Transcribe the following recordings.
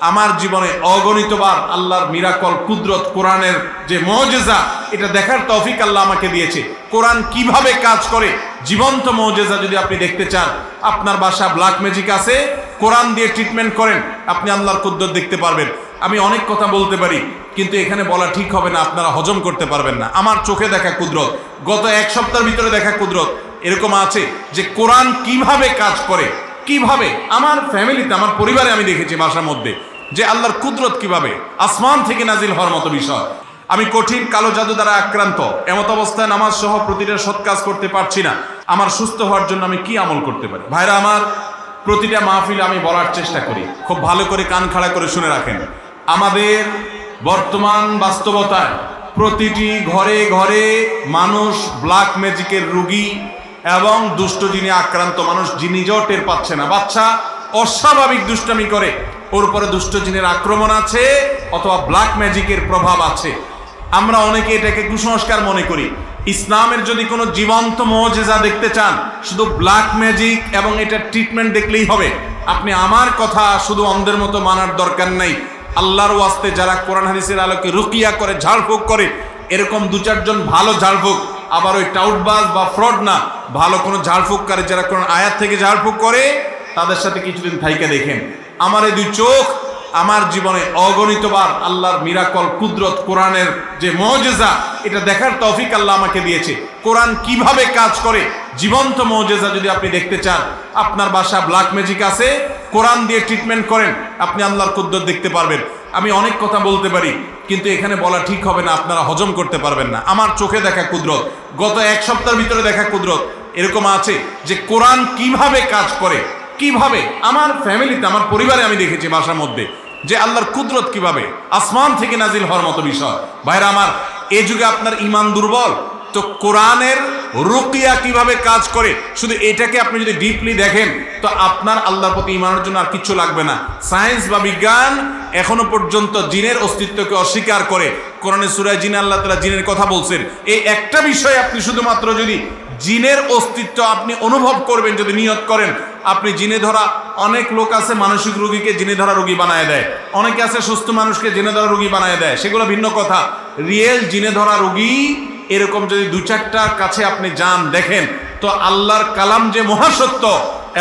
আমার জীবনে অগণিতবার আল্লাহর মিরাকল কুদরত কোরআনের যে মজেজা, এটা দেখার তৌফিক আল্লাহ আমাকে দিয়েছে। কোরআন কীভাবে কাজ করে? জীবন্ত মজেজা যদি আপনি দেখতে চান, আপনার বাসা ব্ল্যাক ম্যাজিক আছে, কোরআন দিয়ে ট্রিটমেন্ট করেন, আপনি আল্লাহর কুদরত দেখতে পারবেন। আমি অনেক কথা বলতে পারি, কিন্তু এখানে বলা ঠিক হবে না, আপনারা হজম করতে পারবেন না। আমার চোখে দেখা কুদরত, গত এক সপ্তাহের ভিতরে দেখা কুদরত, এরকম আছে যে কোরআন কীভাবে কাজ করে? কীভাবে? আমার ফ্যামিলিতে আমার পরিবারে আমি দেখেছি বাসার মধ্যে। যে আল্লাহর কুদরত কীভাবে আসমান থেকে নাজিল হওয়ার মতো বিষয়। আমি কঠিন কালো জাদু দ্বারা আক্রান্ত। এমত অবস্থায় নামাজ সহ প্রতিটা সৎ কাজ করতে পারছি না। আমার সুস্থ হওয়ার জন্য আমি কি আমল করতে পারি? ভাইরা আমার, প্রতিটা মাহফিল আমি বলার চেষ্টা করি। খুব ভালো করে কান খাড়া করে শুনে রাখেন। আমাদের বর্তমান বাস্তবতায় প্রতিটি ঘরে ঘরে মানুষ ব্ল্যাক ম্যাজিকের রুগী এবং দুষ্ট যিনি আক্রান্ত মানুষ, যিনি নিজেও টের পাচ্ছে না। বাচ্চা অস্বাভাবিক দুষ্টামি করে। ওর উপরে দুষ্ট জিনের আক্রমণ আছে অথবা ব্ল্যাক ম্যাজিকের প্রভাব আছে। আমরা অনেকে এটাকে কুসংস্কার মনে করি। ইসলামের যদি কোনো জীবন্ত মজেজা দেখতে চান, শুধু ব্ল্যাক ম্যাজিক এবং এটা ট্রিটমেন্ট দেখলেই হবে। আপনি আমার কথা শুধু অন্ধের মতো মানার দরকার নাই। আল্লাহর ওয়াস্তে যারা কোরআন হাদিসের আলোকে রুকিয়া করে, ঝাড়ফুঁক করে, এরকম দু চারজন ভালো ঝাড়ফুঁক, আবার ওই টাউটবাজ বা ফ্রড না, ভালো কোনো ঝাড়ফুঁক করে যারা কোরআন আয়াত থেকে ঝাড়ফুঁক করে, তাদের সাথে কিছুদিন থাইকে দেখেন। আমার এই দুই চোখ, আমার জীবনে অগণিতবার আল্লাহর মিরাকল কুদরত কোরআনের যে মজেজা, এটা দেখার তৌফিক আল্লাহ আমাকে দিয়েছে। কোরআন কীভাবে কাজ করে? জীবন্ত মজেজা যদি আপনি দেখতে চান, আপনার বাসা ব্ল্যাক ম্যাজিক আছে, কোরআন দিয়ে ট্রিটমেন্ট করেন, আপনি আল্লাহর কুদরত দেখতে পারবেন। আমি অনেক কথা বলতে পারি, কিন্তু এখানে বলা ঠিক হবে না, আপনারা হজম করতে পারবেন না। আমার চোখে দেখা কুদরত, গত এক সপ্তাহের ভিতরে দেখা কুদরত, এরকম আছে যে কোরআন কীভাবে কাজ করে? কীভাবে? আমার ফ্যামিলিতে, আমার পরিবারে আমি দেখেছি বাসার মধ্যে যে আল্লাহর কুদরত কীভাবে। আসমান থেকে নাজিল হওয়ার মতো বিষয়। ভাইরা আমার এই যুগে আপনার ইমান দুর্বল। তো কোরআনের রুকিয়া কীভাবে কাজ করে? শুধু এটাকে আপনি যদি ডিপলি দেখেন, তো আপনার আল্লাহর প্রতি ইমানের জন্য আর কিচ্ছু লাগবে না। সায়েন্স বা বিজ্ঞান এখনও পর্যন্ত জিনের অস্তিত্বকে অস্বীকার করে। কোরআনে সুরায় জিনে আল্লাহ তালা জিনের কথা বলছেন। এই একটা বিষয় আপনি শুধুমাত্র যদি জিনের অস্তিত্ব আপনি অনুভব করবেন যদি নিয়ত করেন। আপনি জিনে ধরা, অনেক লোক আছে মানসিক রোগীকে জিনে ধরা রোগী বানায় দেয়। অনেকে আছে সুস্থ মানুষকে জিনে ধরা রোগী বানায় দেয়। সেগুলো ভিন্ন কথা। রিয়েল জিনে ধরা রোগী, এরকম যদি দু চারটার কাছে আপনি যান, দেখেন, তো আল্লাহর কালাম যে মহাসত্য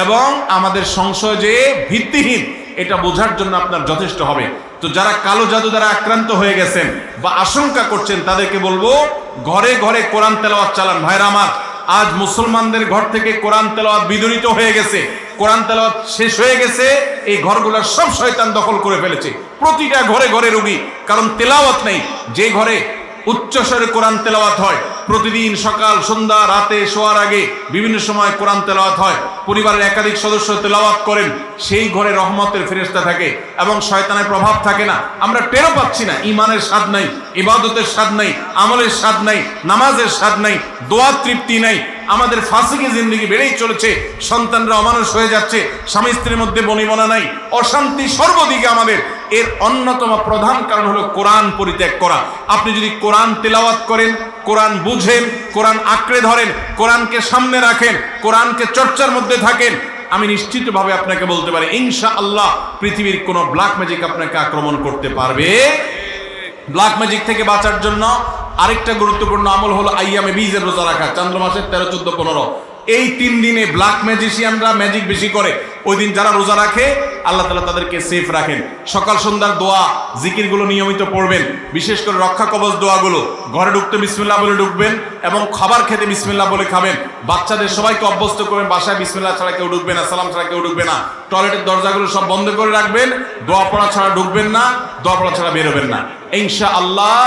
এবং আমাদের সংশয় যে ভিত্তিহীন, এটা বোঝার জন্য আপনার যথেষ্ট হবে। তো যারা কালো জাদু দ্বারা আক্রান্ত হয়ে গেছেন বা আশঙ্কা করছেন, তাদেরকে বলব, ঘরে ঘরে কোরআন তেলাওয়াত চালান। ভাইরা আমার আজ মুসলমানদের ঘর থেকে কোরআন তেলাওয়াত বিদরিত হয়ে গেছে। কোরআন তেলাওয়াত শেষ হয়ে গেছে, এই ঘরগুলো সব শয়তান দখল করে ফেলেছে। প্রতিটা ঘরে ঘরে রুগী, কারণ তেলাওয়াত নেই। যে ঘরে উচ্চস্বরে কোরআন তেলাওয়াত হয় প্রতিদিন সকাল, সন্ধ্যা, রাতে শোয়ার আগে বিভিন্ন সময় কোরআন তেলাওয়াত হয়। পরিবারের একাধিক সদস্য তেলাওয়াত করেন, সেই ঘরে রহমতের ফেরেস্তা থাকে এবং শয়তানের প্রভাব থাকে না। আমরা টেরও পাচ্ছি না ইমানের স্বাদ নাই, ইবাদতের স্বাদ নাই, আমলের স্বাদ নাই, নামাজের স্বাদ নাই দোয়া তৃপ্তি নাই। আমাদের ফাঁসিকে জিন্দগি বেড়েই চলেছে, সন্তানরা অমানুষ হয়ে যাচ্ছে স্বামী স্ত্রীর মধ্যে বনিবনা নাই, অশান্তি সর্বদিকে আমাদের এর অন্যতম প্রধান কারণ হলো কোরআন পরিত্যাগ করা। আপনি যদি কোরআন তেলাওয়াত করেন, কোরআন বুঝেন, কোরআন আঁকড়ে ধরেন, কোরআনকে সামনে রাখেন, কোরআনকে চর্চার মধ্যে থাকেন, আমি নিশ্চিতভাবে আপনাকে বলতে পারি ইনশা আল্লাহ পৃথিবীর কোনো ব্ল্যাক ম্যাজিক আপনাকে আক্রমণ করতে পারবে। ব্ল্যাক ম্যাজিক থেকে বাঁচার জন্য আরেকটা গুরুত্বপূর্ণ আমল হলো আইয়ামে বীজের রোজা রাখা চন্দ্র মাসের তেরো, চোদ্দ, পনেরো। এই তিন দিনে ব্ল্যাক ম্যাজিশিয়ানরা ম্যাজিক বেশি করে। ওই দিন যারা রোজা রাখে আল্লাহ তালা তাদেরকে সেফ রাখেন। সকাল সন্ধ্যার দোয়া, জিকিরগুলো নিয়মিত পড়বেন। বিশেষ করে রক্ষা কবচ দোয়াগুলো, ঘরে ঢুকতে বিসমিল্লাহ বলে ঢুকবেন এবং খাবার খেতে বিসমিল্লাহ বলে খাবেন। বাচ্চাদের সবাইকে অভ্যস্ত করবেন বাসায় বিসমিল্লা ছাড়া কেউ ঢুকবে না, সালাম ছাড়া কেউ ঢুকবে না। টয়লেটের দরজাগুলো সব বন্ধ করে রাখবেন। দোয়া পড়া ছাড়া ঢুকবেন না, দোয়া পড়া ছাড়া বেরোবেন না। ইনশা আল্লাহ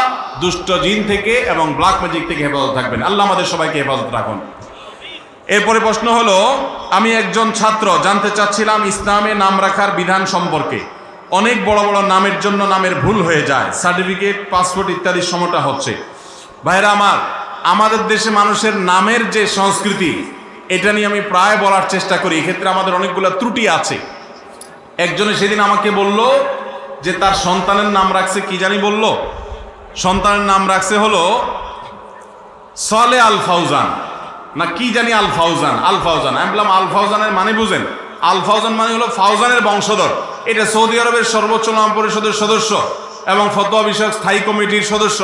দুষ্ট জিন থেকে এবং ব্ল্যাক ম্যাজিক থেকে হেফাজত থাকবেন। আল্লাহ আমাদের সবাইকে হেফাজত রাখুন। এরপরে প্রশ্ন হলো, আমি একজন ছাত্র, জানতে চাচ্ছিলাম ইসলামে নাম রাখার বিধান সম্পর্কে। অনেক বড় বড় নামের জন্য নামের ভুল হয়ে যায়, সার্টিফিকেট, পাসপোর্ট ইত্যাদি সময়টা হচ্ছে। ভাইরা আমার, আমাদের দেশে মানুষের নামের যে সংস্কৃতি, এটা নিয়ে আমি প্রায় বলার চেষ্টা করি, এক্ষেত্রে আমাদের অনেকগুলো ত্রুটি আছে। একজনে সেদিন আমাকে বলল যে, তার সন্তানের নাম রাখছে কি জানি বলল? সন্তানের নাম রাখছে হলো সলে আল ফাউজান। না, কি জানি আল ফাউজান আল ফাউজান আমি বললাম আল ফাউজানের মানে বুঝেন। আল ফাউজান মানে হলো ফাউজানের বংশধর। এটা সৌদি আরবের সর্বোচ্চ নাম পরিষদের সদস্য এবং ফতোয়া বিষয়ক স্থায়ী কমিটির সদস্য।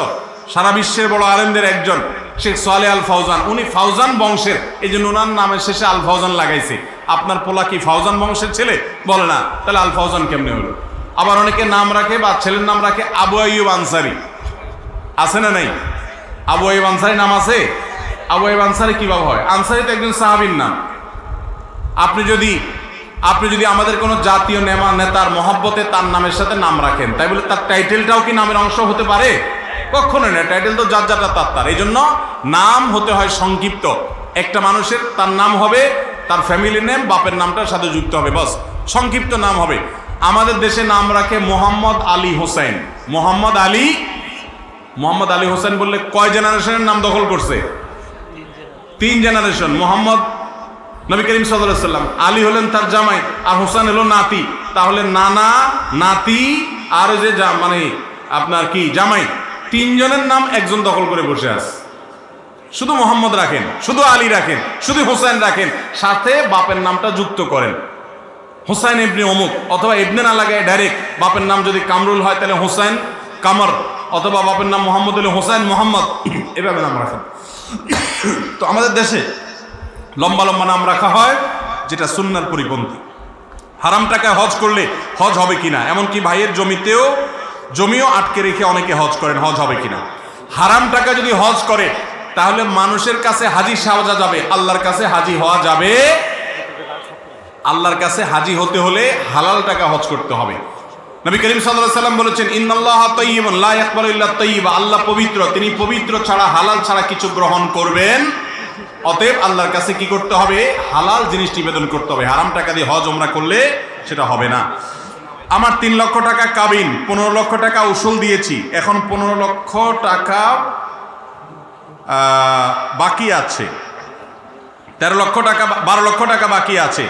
সারা বিশ্বের বড় আলেমদের একজন, শেখ সোয়ালে আল ফাউজান উনি ফাউজান বংশের, এই জন্য ওনার নামের শেষে আল ফাউজান লাগাইছে। আপনার পোলা কি ফাউজান বংশের ছেলে? বলে না, তাহলে আল ফাউজান কেমনে হলো? আবার অনেকে নাম রাখে বা ছেলের নাম রাখে আবু আইয়ুব আনসারি। আছে না নাই? আবু আইব আনসারি নাম আছে? আবু আইব আনসারি কীভাবে হয়? আনসারি তো একজন সাহাবীর নাম। আপনি যদি আপনি যদি আমাদের কোনো জাতীয় নেমা নেতার মহব্বতে তার নামের সাথে নাম রাখেন, তাই বলে তার টাইটেলটাও কি নামের অংশ হতে পারে? কখনো না, টাইটেল তো যার যাটা তার তার। এই জন্য নাম হতে হয় সংক্ষিপ্ত। একটা মানুষের তার নাম হবে, তার ফ্যামিলি নেম, বাপের নামটার সাথে যুক্ত হবে, বস। সংক্ষিপ্ত নাম হবে। আমাদের দেশে নাম রাখে মোহাম্মদ আলী হোসেন। মোহাম্মদ আলী মোহাম্মদ আলী হোসেন বললে কয় জেনারেশনের নাম দখল করছে? তিন জেনারেশন, মোহাম্মদ নবী করিম সাল্লাম। আলী হলেন তার জামাই, আর হোসেন হলো নাতি। তাহলে নানা, নাতি, আর যে মানে আপনার কি, জামাই, তিনজনের নাম একজন দখল করে বসে আছে। শুধু মোহাম্মদ রাখেন, শুধু আলী রাখেন, শুধু হোসেন রাখেন, সাথে বাপের নামটা যুক্ত করেন। হোসাইন ইবনে অমুক, অথবা ইবনে না লাগায় ডাইরেক্ট বাপের নাম যদি কামরুল হয়, তাহলে হোসাইন কামর, অথবা বাপের নাম মোহাম্মদ হলে হোসাইন মোহাম্মদ। এভাবে নাম রাখেন। তো আমাদের দেশে লম্বা লম্বা নাম রাখা হয়, যেটা সুন্নার পরিপন্থী। হারাম টাকায় হজ করলে হজ হবে কিনা? এমনকি ভাইয়ের জমিতেও, জমিও আটকে রেখে অনেকে হজ করেন, হজ হবে কিনা? হারাম টাকা যদি হজ করে, তাহলে মানুষের কাছে হাজি সাজা যাবে, আল্লাহর কাছে হাজি হওয়া যাবে। আল্লাহর কাছে হাজি হতে হলে হালাল টাকা হজ করতে হবে। নবী করিম সাল্লাল্লাহু সাল্লাম বলেছেন, ইন্নাল্লাহ তাইয়িবুন লা ইয়াকবালু ইল্লা তাইয়িবা আল্লাহ পবিত্র, তিনি পবিত্র ছাড়া, হালাল ছাড়া কিছু গ্রহণ করবেন। অতএব আল্লাহর কাছে কি করতে হবে? হালাল জিনিস নিবেদন করতে হবে। হারাম টাকা দিয়ে হজ ওমরা করলে সেটা হবে না। আমার তিন লক্ষ টাকা কাবিন, পনেরো লক্ষ টাকা উসুল দিয়েছি। এখন পনেরো লক্ষ টাকা বাকি আছে। তেরো লক্ষ টাকা বারো লক্ষ টাকা বাকি আছে।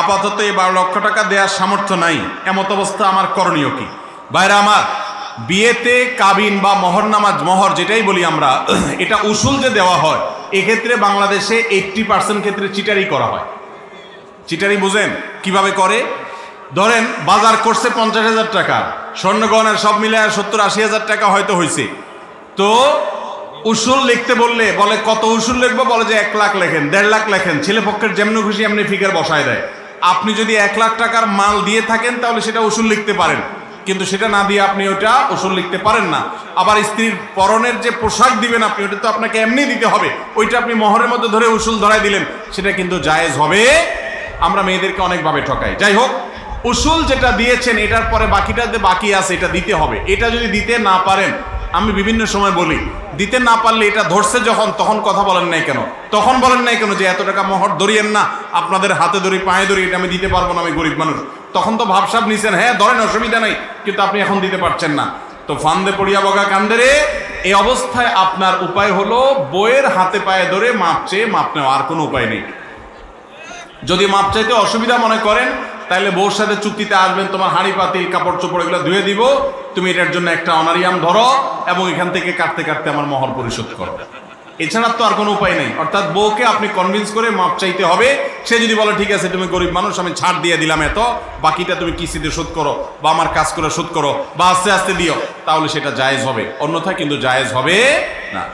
আপাতত এই বারো লক্ষ টাকা দেওয়ার সামর্থ্য নাই। এমত অবস্থা আমার করণীয় কি? বাইরে আমার, বিয়েতে কাবিন বা মহর নামাজ, মহর যেটাই বলি আমরা, এটা উসুল যে দেওয়া হয়, এক্ষেত্রে বাংলাদেশে এইট্টি পার্সেন্ট ক্ষেত্রে চিটারি করা হয়। চিটারি বুঝেন? কীভাবে করে? ধরেন, বাজার করছে পঞ্চাশ হাজার টাকা, স্বর্ণগহনার সব মিলে সত্তর আশি হাজার টাকা হয়তো হয়েছে তো উসুল লিখতে বললে, বলে কত উসুল লিখব? বলে যে এক লাখ লেখেন, দেড় লাখ লেখেন, ছেলে পক্ষের যেমনি খুশি, এমনি ফিগার বসায় দেয়। আপনি যদি এক লাখ টাকার মাল দিয়ে থাকেন, তাহলে সেটা উসুল লিখতে পারেন। কিন্তু সেটা না দিয়ে আপনি ওটা উসুল লিখতে পারেন না। আবার স্ত্রীর পরনের যে পোশাক দিবেন আপনি, ওটা তো আপনাকে এমনি দিতে হবে। ওইটা আপনি মহরের মধ্যে ধরে উসুল ধরাই দিলেন, সেটা কিন্তু জায়েজ হবে। আমরা মেয়েদেরকে অনেকভাবে ঠকাই। যাই হোক, উসুল যেটা দিয়েছেন, এটার পরে বাকিটা যে বাকি আছে, এটা দিতে হবে। এটা যদি দিতে না পারেন আমি বিভিন্ন সময় বলি, দিতে না পারলে এটা ধরছে যখন, তখন কথা বলেন নাই কেন? তখন বলেন নাই কেন যে এত টাকা মহর ধরিয়েন না, আপনাদের হাতে ধরি, পায়ে ধরি, এটা আমি দিতে পারব না, আমি গরিব মানুষ। তখন তো ভাবসাব নিছেন হ্যাঁ ধরেন, অসুবিধা নাই, কিন্তু আপনি এখন দিতে পারছেন না। তো ফান্দে পড়িয়া বগা কান্দে এই অবস্থায় আপনার উপায় হলো বইয়ের হাতে পায়ে ধরে মাপ চেয়ে মাপ নেওয়া, আর কোনো উপায় নেই। যদি মাপ চাইতে অসুবিধা মনে করেন তাহলে বউর সাথে চুক্তিতে আসবেন, তোমার হাঁড়ি পাতিল কাপড়, চোপড়, এগুলো ধুয়ে দিব। তুমি এটার জন্য একটা অনারিয়াম ধরো এবং এখান থেকে কাটতে কাটতে আমার মহর পরিশোধ করো। এছাড়া তো আর কোনো উপায় নেই। অর্থাৎ বউকে আপনি কনভিন্স করে মাপ চাইতে হবে। সে যদি বলে, ঠিক আছে, তুমি গরিব মানুষ, আমি ছাড় দিয়ে দিলাম এত। বাকিটা তুমি কিস্তিতে শোধ করো বা আমার কাজ করে শোধ করো বা আস্তে আস্তে দিও। তাহলে সেটা জায়েজ হবে। অন্যথা কিন্তু জায়েজ হবে না।